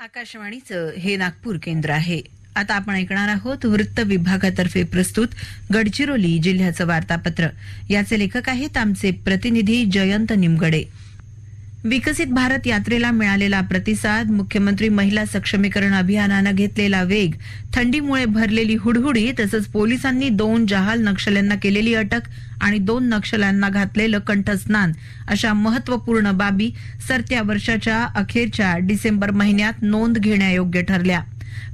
आकाशवाणीचं हे नागपूर केंद्र आहे. आता आपण ऐकणार आहोत वृत्त विभागातर्फे प्रस्तुत गडचिरोली जिल्ह्याचं वार्तापत्र. याचे लेखक आहेत आमचे प्रतिनिधी जयंत निमगडे. विकसित भारत यात्रेला मिळालेला प्रतिसाद मुख्यमंत्री महिला सक्षमीकरण अभियानानं घेतलेला वेग थंडीमुळे भरलेली हुडहुडी तसंच पोलिसांनी दोन जहाल नक्षल्यांना केलेली अटक आणि दोन नक्षल्यांना घातलेलं कंठस्नान अशा महत्त्वपूर्ण बाबी सरत्या वर्षाच्या अखेरच्या डिसेंबर महिन्यात नोंद घेण्यायोग्य ठरल्या.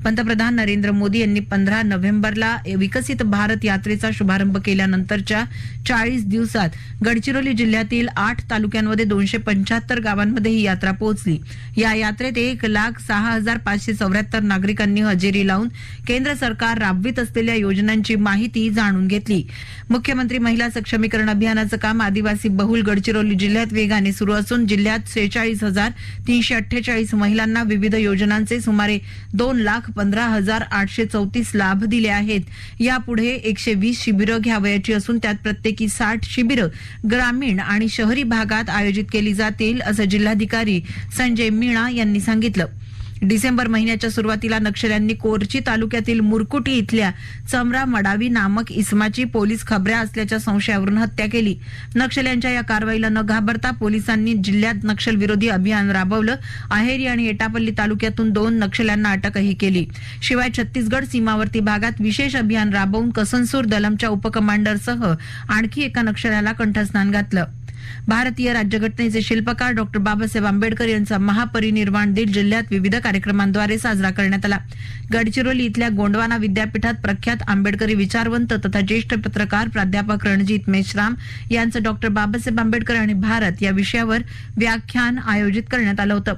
पंतप्रधान नरेंद्र मोदी यांनी पंधरा नोव्हेंबरला विकसित भारत यात्रेचा शुभारंभ केल्यानंतरच्या चाळीस दिवसात गडचिरोली जिल्ह्यातील आठ तालुक्यांमध्ये दोनशे पंच्याहत्तर गावांमध्ये ही यात्रा पोहोचली. या यात्रेत एक लाख सहा हजार पाचशे चौऱ्याहत्तर नागरिकांनी हजेरी लावून केंद्र सरकार राबवित असलेल्या योजनांची माहिती जाणून घेतली. मुख्यमंत्री महिला सक्षमीकरण अभियानाचं काम आदिवासी बहुल गडचिरोली जिल्ह्यात वेगाने सुरू असून जिल्ह्यात सेहेचाळीस हजार तीनशे अठ्ठेचाळीस महिलांना विविध योजनांचे सुमारे दोन लाख पंधरा हजार आठशे चौतीस लाभ दिले आहेत. यापुढे एकशे वीस शिबिरं घ्यावयाची असून त्यात प्रत्येकी साठ शिबिरं ग्रामीण आणि शहरी भागात आयोजित केली जातील असं जिल्हाधिकारी संजय मीणा यांनी सांगितलं. डिसेंबर महिन्याच्या सुरुवातीला नक्षल्यांनी कोरची तालुक्यातील मुरकुटी इथल्या चमरा मडावी नामक इसमाची पोलीस खबऱ्या असल्याच्या संशयावरून हत्या केली. नक्षल्यांच्या या कारवाईला न घाबरता पोलिसांनी जिल्ह्यात नक्षलविरोधी अभियान राबवलं. अहेरी आणि एटापल्ली तालुक्यातून दोन नक्षल्यांना अटकही केली. शिवाय छत्तीसगड सीमावर्ती भागात विशेष अभियान राबवून कसनसूर दलमच्या उपकमांडरसह आणखी एका नक्षल्याला कंठस्नान घातलं. भारतीय राज्यघटनेचे शिल्पकार डॉक्टर बाबासाहेब आंबेडकर यांचा महापरिनिर्वाण दिन जिल्ह्यात विविध कार्यक्रमांद्वारे साजरा करण्यात आला. गडचिरोली इथल्या गोंडवाना विद्यापीठात प्रख्यात आंबेडकरी विचारवंत तथा ज्येष्ठ पत्रकार प्राध्यापक रणजित मेश्राम यांचं डॉक्टर बाबासाहेब आंबेडकर आणि भारत या विषयावर व्याख्यान आयोजित करण्यात आलं होतं.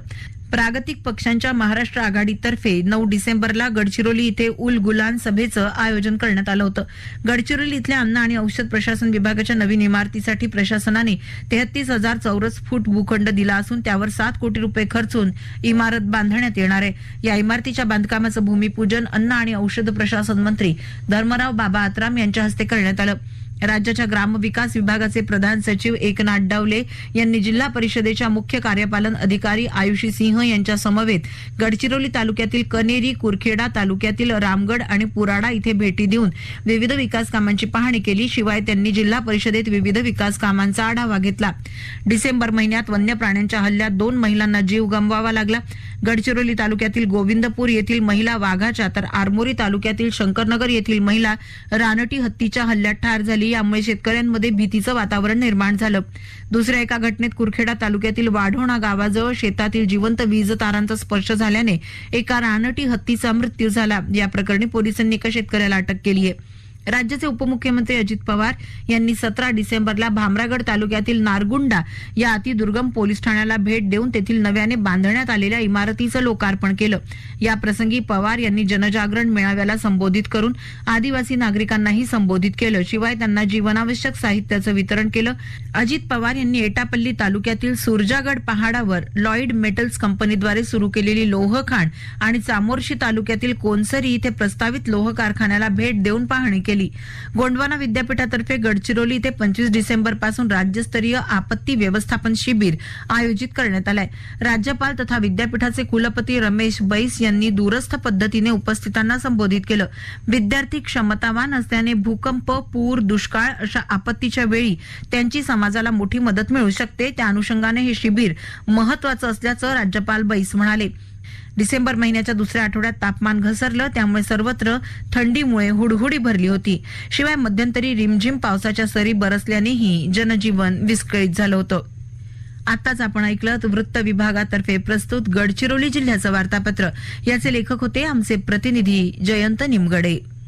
प्रागतिक पक्षांच्या महाराष्ट्र आघाडीतर्फे नऊ डिसेंबरला गडचिरोली इथे उल गुलान सभेचं आयोजन करण्यात आलं होतं. गडचिरोली इथल्या अन्न आणि औषध प्रशासन विभागाच्या नवीन इमारतीसाठी प्रशासनाने तेहतीस हजार चौरस फूट भूखंड दिला असून त्यावर सात कोटी रुपये खर्चून इमारत बांधण्यात येणार आहे. या इमारतीच्या बांधकामाचं भूमिपूजन अन्न आणि औषध प्रशासन मंत्री धर्मराव बाबा आत्राम यांच्या हस्ते करण्यात आलं. राज्याच्या ग्रामविकास विभागाचे प्रधान सचिव एकनाथ डवले यांनी जिल्हा परिषदेच्या मुख्य कार्यपालन अधिकारी आयुषी सिंह यांच्या समवेत गडचिरोली तालुक्यातील कनेरी कुरखेडा तालुक्यातील रामगड आणि पुराडा इथे भेटी देऊन विविध विकास कामांची पाहणी केली. शिवाय त्यांनी जिल्हा परिषदेत विविध विकास कामांचा आढावा घेतला. डिसेंबर महिन्यात वन्य प्राण्यांच्या हल्ल्यात दोन महिलांना जीव गमवावा लागला. गडचिरोली तालुक्यातील गोविंदपूर येथील महिला वाघाच्या तर आरमोरी तालुक्यातील शंकरनगर येथील महिला रानटी हत्तीच्या हल्ल्यात ठार झाली. यामुळे शेतकऱ्यांमध्ये भीतीचं वातावरण निर्माण झालं. दुसऱ्या एका घटनेत कुरखेडा तालुक्यातील वाढोणा गावाजवळ शेतातील जिवंत वीज तारांचा स्पर्श झाल्याने एका रानटी हत्तीचा मृत्यू झाला. या प्रकरणी पोलिसांनी एका शेतकऱ्याला अटक केली आहे राज्याचे उपमुख्यमंत्री अजित पवार यांनी सतरा डिसेंबरला भामरागड तालुक्यातील नारगुंडा या अतिदुर्गम पोलीस ठाण्याला भेट देऊन तेथील नव्याने बांधण्यात आलेल्या इमारतीचं लोकार्पण केलं. या प्रसंगी पवार यांनी जनजागरण मेळाव्याला संबोधित करून आदिवासी नागरिकांनाही संबोधित केलं. शिवाय त्यांना जीवनावश्यक साहित्याचं वितरण केलं. अजित पवार यांनी एटापल्ली तालुक्यातील सुरजागड पहाडावर लॉईड मेटल्स कंपनीद्वारे सुरू केलेली लोहखाण आणि चामोर्शी तालुक्यातील कोनसरी इथे प्रस्तावित लोह कारखान्याला भेट देऊन पाहणी केली. गोंडवाना विद्यापीठातर्फे गडचिरोली इथे पंचवीस डिसेंबरपासून राज्यस्तरीय आपत्ती व्यवस्थापन शिबिर आयोजित करण्यात आलंय. राज्यपाल तथा विद्यापीठाचे कुलपती रमेश बैस यांनी दूरस्थ पद्धतीने उपस्थितांना संबोधित केलं. विद्यार्थी क्षमतावान असल्याने भूकंप पूर दुष्काळ अशा आपत्तीच्या वेळी त्यांची समाजाला मोठी मदत मिळू शकते. त्या अनुषंगाने हे शिबिर महत्वाचं असल्याचं राज्यपाल बैस म्हणाले. डिसेंबर महिन्याच्या दुसऱ्या आठवड्यात तापमान घसरलं त्यामुळे सर्वत्र थंडीमुळे हुडहुडी भरली होती. शिवाय मध्यंतरी रिमझिम पावसाच्या सरी बरसल्यानेही जनजीवन विस्कळीत झालं होतं. आताच आपण ऐकलं वृत्त विभागातर्फे प्रस्तुत गडचिरोली जिल्ह्याचं वार्तापत्र. याचे लेखक होते आमचे प्रतिनिधी जयंत निमगडे.